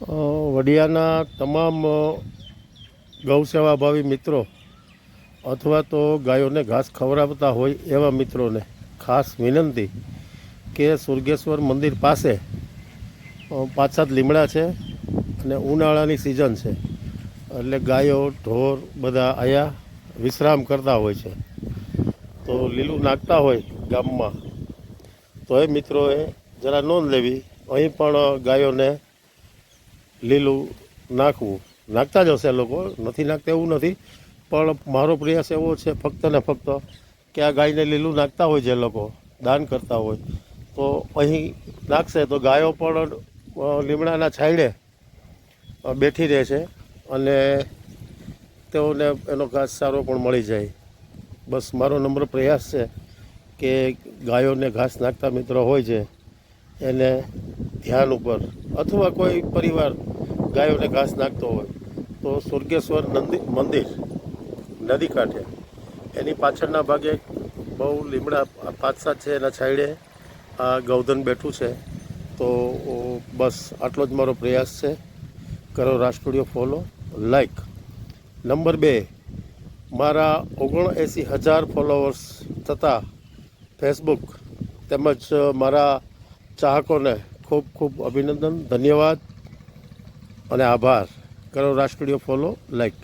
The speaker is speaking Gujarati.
વડિયાના તમામ ગૌસેવાભાવી મિત્રો અથવા તો ગાયોને ઘાસ ખવડાવતા હોય એવા મિત્રોને ખાસ વિનંતી કે સુરગેશ્વર મંદિર પાસે પાંચ સાત લીમડા છે અને ઉનાળાની સિઝન છે. એટલે ગાયો, ઢોર બધા આયા વિશ્રામ કરતા હોય છે. તો લીલું નાખતા હોય ગામમાં, તો એ મિત્રોએ જરા નોંધ લેવી. અહીં પણ ગાયોને લીલું નાખવું. નાખતા જ હશે લોકો. નથી નાખતા એવું નથી. પણ મારો પ્રયાસ એવો છે ફક્ત ને ફક્ત કે આ ગાયને લીલું નાખતા હોય જે લોકો, દાન કરતા હોય. તો અહીં નાખશે તો ગાયો પણ લીમડાના છાંયડે બેઠી રહે છે અને તેઓને એનો ઘાસ સારો પણ મળી જાય. બસ મારો નમ્ર પ્રયાસ છે કે ગાયોને ઘાસ નાખતા મિત્રો હોય છે. એને ધ્યાન ઉપર અથવા કોઈ પરિવાર ગાયોને ઘાસ નાખતો હોય, તો સ્વર્ગેશ્વર નંદી, મંદિર, નદી કાંઠે. એની પાછળના ભાગે બહુ લીમડા પાંચ સાત છે એના છાંયડે આ ગૌધન બેઠું છે. તો બસ આટલો જ મારો પ્રયાસ છે. કરો રાષ્ટ્રીય ફોલો, લાઈક. નંબર બે, મારા ઓગણએંસી હજાર ફોલોવર્સ થતા ફેસબુક તેમજ મારા ચાહકોને ખૂબ ખૂબ અભિનંદન, ધન્યવાદ. અને આભાર. કરો રાજ ફોલો લાઈક